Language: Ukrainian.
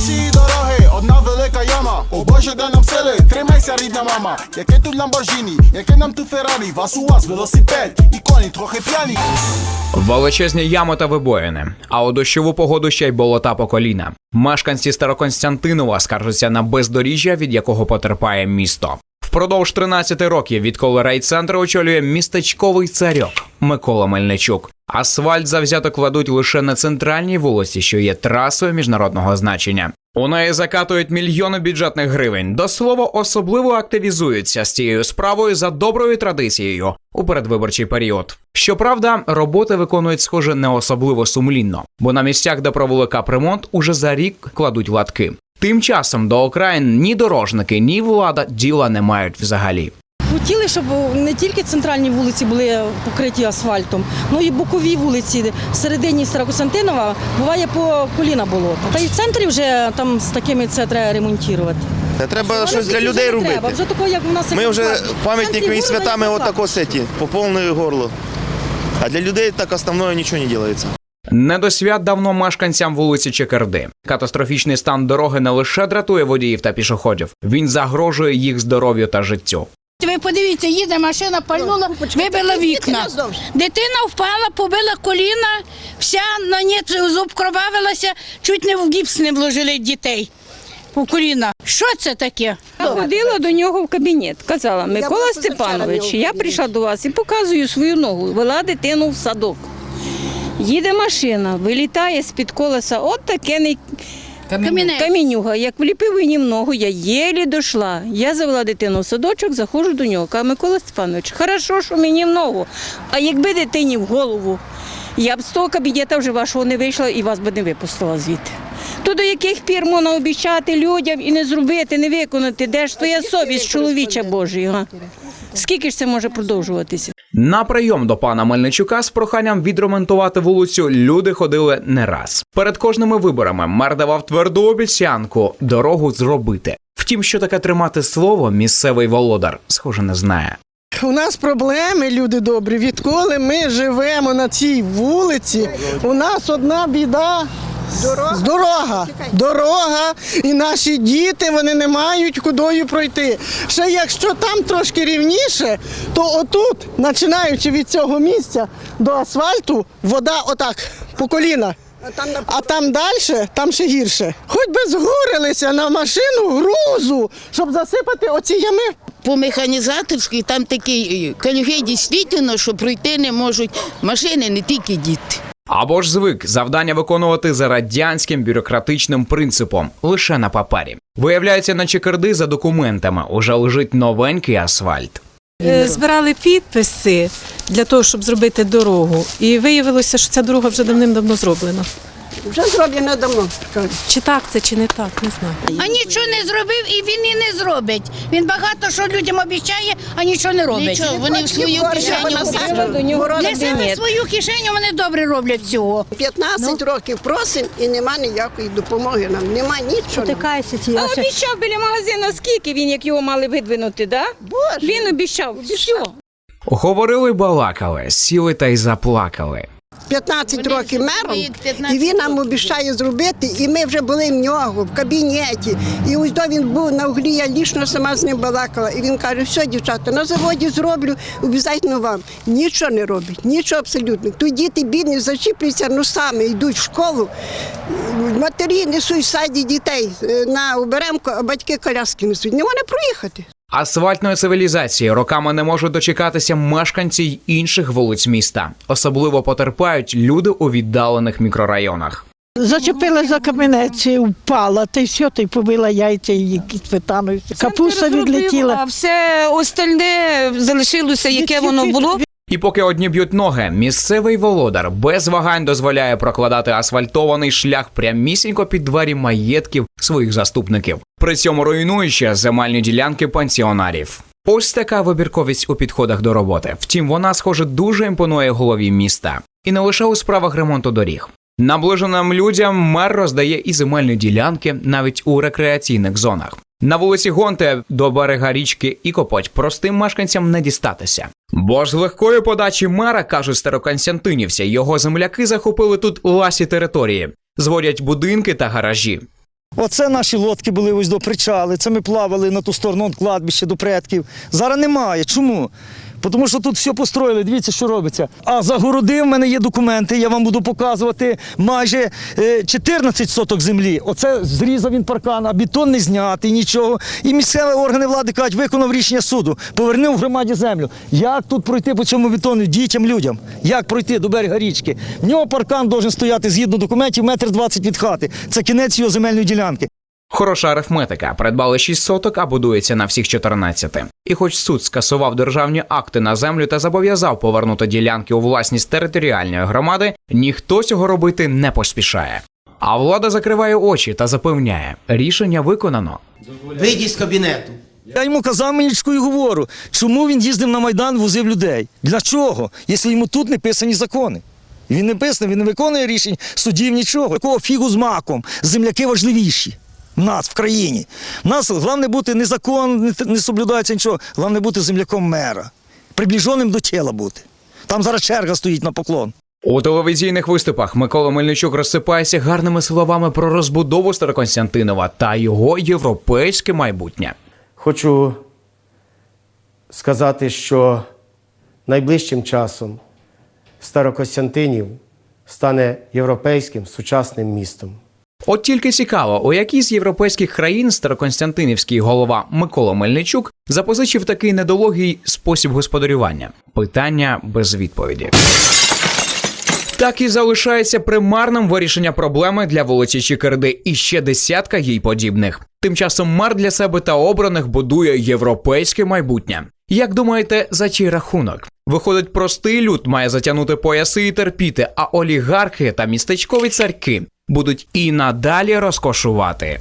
Наші дороги, одна велика яма. О Боже, дай нам сили, тримайся, рідна мама. Яке тут Ламборджіні, яке нам тут Феррарі, вас у вас велосипед, і коні трохи п'яні. Величезні ями та вибоїни, а у дощову погоду ще й болота по коліна. Мешканці Староконстантинова скаржаться на бездоріжжя, від якого потерпає місто. Впродовж 13 років, відколи райцентр очолює містечковий царьок Микола Мельничук. Асфальт завзято кладуть лише на центральній вулиці, що є трасою міжнародного значення. У неї закатують мільйони бюджетних гривень. До слова, особливо активізуються з цією справою за доброю традицією у передвиборчий період. Щоправда, роботи виконують схоже не особливо сумлінно, бо на місцях, де провели капремонт, уже за рік кладуть латки. Тим часом до окраїн ні дорожники, ні влада діла не мають взагалі. Хотіли, щоб не тільки центральні вулиці були покриті асфальтом, ну і бокові вулиці. В середині Старокостянтинова буває по коліна болота. Та й в центрі вже там з такими це треба ремонтувати. Треба Але щось для людей робити. Треба. Вже такого, як у нас Ми як вже. Пам'ятник города святами і вот сеті, по повне горло. А для людей так основное нічого не робиться. Не до свят давно мешканцям вулиці Чекерди. Катастрофічний стан дороги не лише дратує водіїв та пішоходів, він загрожує їх здоров'ю та життю. Ви подивіться, їде машина, пальнула, вибила вікна. Дитина впала, побила коліна, вся на ніц зуб кровавилася, чуть не в гіпс не вложили дітей. У коліна. Що це таке? Я ходила до нього в кабінет, казала Микола Степанович, я прийшла до вас і показую свою ногу. Вела дитину в садок. Їде машина, вилітає з-під колеса, от таке не Камінець. камінюга. Як вліпив мені в ногу, я єлі дійшла. Я завела дитину в садочок, заходжу до нього. Кажу, Микола Степанович, хорошо, що мені в ногу. А якби дитині в голову, я б з того кабінета вже вашого не вийшла і вас би не випустила звідти. То до яких пір можна обіцяти людям і не зробити, не виконати? Де ж твоя совість, чоловіча Божий? Скільки ж це може продовжуватися? На прийом до пана Мельничука з проханням відремонтувати вулицю люди ходили не раз. Перед кожними виборами мер давав тверду обіцянку дорогу зробити. Втім, що таке тримати слово, місцевий володар, схоже, не знає. У нас проблеми, люди добрі. Відколи ми живемо на цій вулиці, у нас одна біда. Дорога. Дорога. Дорога, і наші діти вони не мають кудою пройти. Ще якщо там трошки рівніше, то отут, починаючи від цього місця до асфальту, вода отак по коліна. А там далі, там ще гірше. Хоч би згорилися на машину грузу, щоб засипати оці ями По механізаторській там такі калюги дійсно, що пройти не можуть машини, не тільки діти. Або ж звик завдання виконувати за радянським бюрократичним принципом лише на папері. Виявляється, на чекерди за документами уже лежить новенький асфальт. Е, Збирали підписи для того, щоб зробити дорогу, і виявилося, що ця дорога вже давним-давно зроблена. Вже зроблено давно. Чи так це, чи не так, не знаю. А нічого не зробив і він і не зробить. Він багато що людям обіцяє, а нічого не робить. Нічого, вони в свою кишеню. Себе кабінет. свою кишеню вони добре роблять всього. 15 років просимо і нема ніякої допомоги нам. Нема нічого. А обіцяв біля магазину, скільки він, як його мали видвинути, да? Боже. Він обіцяв. Все. Говорили, балакали, сіли та й заплакали. 15 років мером, 15 і він нам обіцяє зробити, і ми вже були в нього в кабінеті. І ось до він був на углі, я лічно сама з ним балакала. І він каже, все, дівчата, на заводі зроблю, обов'язково вам. Нічого не робить, нічого абсолютно. Тут діти бідні, зачіплюються носами, йдуть в школу. Матері несуть в саді дітей е, на оберемку, а батьки коляски несуть. Не можна проїхати. Асфальтної цивілізації роками не можуть дочекатися мешканці й інших вулиць міста. Особливо потерпають люди у віддалених мікрорайонах. Зачепила за камінець, впала, та й все, та й побила яйця і якісь. Капуста відлетіла. А все остальне залишилося, яке воно було. І поки одні б'ють ноги, місцевий володар без вагань дозволяє прокладати асфальтований шлях прямісінько під двері маєтків своїх заступників, при цьому руйнуючи земельні ділянки пенсіонерів. Ось така вибірковість у підходах до роботи. Втім, вона, схоже, дуже імпонує голові міста, і не лише у справах ремонту доріг. Наближеним людям мер роздає і земельні ділянки навіть у рекреаційних зонах. На вулиці Гонте до берега річки Ікопоть простим мешканцям не дістатися. Бо ж легкої подачі мера, кажуть староконстантинівці, його земляки захопили тут ласі території, зводять будинки та гаражі. Оце наші лодки були ось до причали. Це ми плавали на ту сторону кладбища до предків. Зараз немає. Чому? Тому що тут все построїли, дивіться, що робиться. А загородив, в мене є документи, я вам буду показувати майже е, 14 соток землі. Оце зрізав він паркан, а бетон не знятий, нічого. І місцеві органи влади кажуть, виконав рішення суду, повернув громаді землю. Як тут пройти по цьому бетону дітям, людям? Як пройти до берега річки? В нього паркан должен стояти згідно документів метр двадцять від хати. Це кінець його земельної ділянки. Хороша арифметика. Придбали 6 соток, а будується на всіх 14. І хоч суд скасував державні акти на землю та зобов'язав повернути ділянки у власність територіальної громади, ніхто цього робити не поспішає. А влада закриває очі та запевняє, рішення виконано. Вийдіть з кабінету. Я йому казав Мельничку і говорю, чому він їздив на Майдан, возив людей? Для чого? Якщо йому тут не писані закони. Він не писаний, він не виконує рішень судів нічого. Якого фігу з маком? Земляки важливіші. В нас в країні. Нас головне бути не закон, не, не соблюдається нічого. Головне бути земляком мера. Приближеним до тіла бути. Там зараз черга стоїть на поклон. У телевізійних виступах Микола Мельничук розсипається гарними словами про розбудову Староконстянтинова та його європейське майбутнє. Хочу сказати, що найближчим часом Старокостянтинів стане європейським сучасним містом. От тільки цікаво, у якій з європейських країн староконстянтинівський голова Микола Мельничук запозичив такий недологий спосіб господарювання. Питання без відповіді. Так і залишається примарним вирішення проблеми для вулиці Чикерди і ще десятка їй подібних. Тим часом мер для себе та обраних будує європейське майбутнє. Як думаєте, за чий рахунок? Виходить, простий люд має затягнути пояси і терпіти, а олігархи та містечкові царьки будуть і надалі розкошувати.